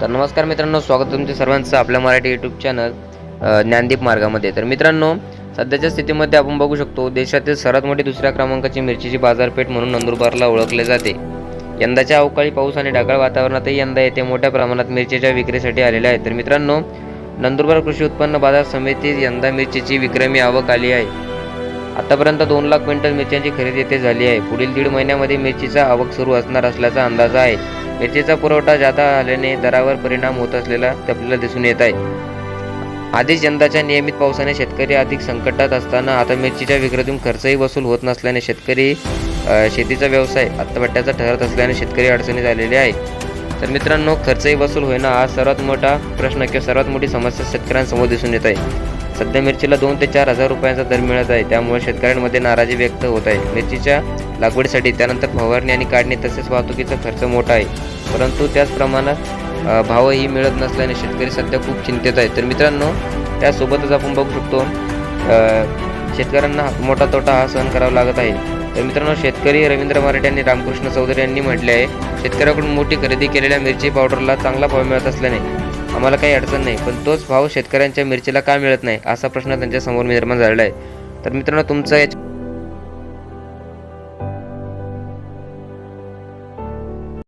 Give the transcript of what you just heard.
तर नमस्कार मित्रांनो स्वागत तुमचे सर्वांचं आपल्या मराठी यूट्यूब चॅनल ज्ञानदीप मार्गामध्ये. तर मित्रांनो सध्याच्या स्थितीमध्ये आपण बघू शकतो देशातील सर्वात मोठी दुसऱ्या क्रमांकाची मिरचीची बाजारपेठ म्हणून नंदुरबारला ओळखले जाते. यंदाच्या अवकाळी पाऊस आणि ढगाळ वातावरणातही यंदा येथे मोठ्या प्रमाणात मिरचीच्या विक्रीसाठी आलेले आहेत. तर मित्रांनो नंदुरबार कृषी उत्पन्न बाजार समितीत यंदा मिरचीची विक्रमी आवक आली आहे. आतापर्यंत दोन लाख क्विंटल मिरच्यांची खरेदी येथे झाली आहे. पुढील दीड महिन्यामध्ये मिरचीचा आवक सुरू असणार असल्याचा अंदाज आहे. मिरचीचा पुरवठा जादा आल्याने दरावर परिणाम होत असलेला ते आपल्याला दिसून येत आहे. आधीच यंदाच्या नियमित पावसाने शेतकरी अधिक संकटात असताना आता मिरचीच्या विक्रीतून खर्चही वसूल होत नसल्याने शेतकरी शेतीचा व्यवसाय आत्तापट्ट्याचा ठरत असल्याने शेतकरी अडचणीत आलेले आहे तर मित्रांनो खर्चही वसूल होईना हा सर्वात मोठा प्रश्न किंवा सर्वात मोठी समस्या शेतकऱ्यांसमोर दिसून येत आहे. सध्या मिरचीला दोन ते चार हजार रुपयांचा दर मिळत आहे. त्यामुळे शेतकऱ्यांमध्ये नाराजी व्यक्त होत आहे. मिरचीच्या लागवडीसाठी त्यानंतर फवारणी आणि काढणी तसेच वाहतुकीचा खर्च मोठा आहे. परंतु त्याच प्रमाणात भावही मिळत नसल्याने शेतकरी सध्या खूप चिंतेत आहे तर मित्रांनो त्यासोबतच आपण बघू शकतो शेतकऱ्यांना मोठा तोटा हा सहन करावा लागत आहे. तर मित्रांनो शेतकरी रवींद्र मराठे आणि रामकृष्ण चौधरी यांनी म्हटले आहे शेतकऱ्याकडून मोठी खरेदी केलेल्या मिरची पावडरला चांगला भाव मिळत असल्याने आम्हाला काही अडचण नाही पण तोच भाव शेतकऱ्यांच्या मिरचीला का मिळत नाही असा प्रश्न त्यांच्यासमोर निर्माण झालेला आहे. तर मित्रांनो तुमचं याच्या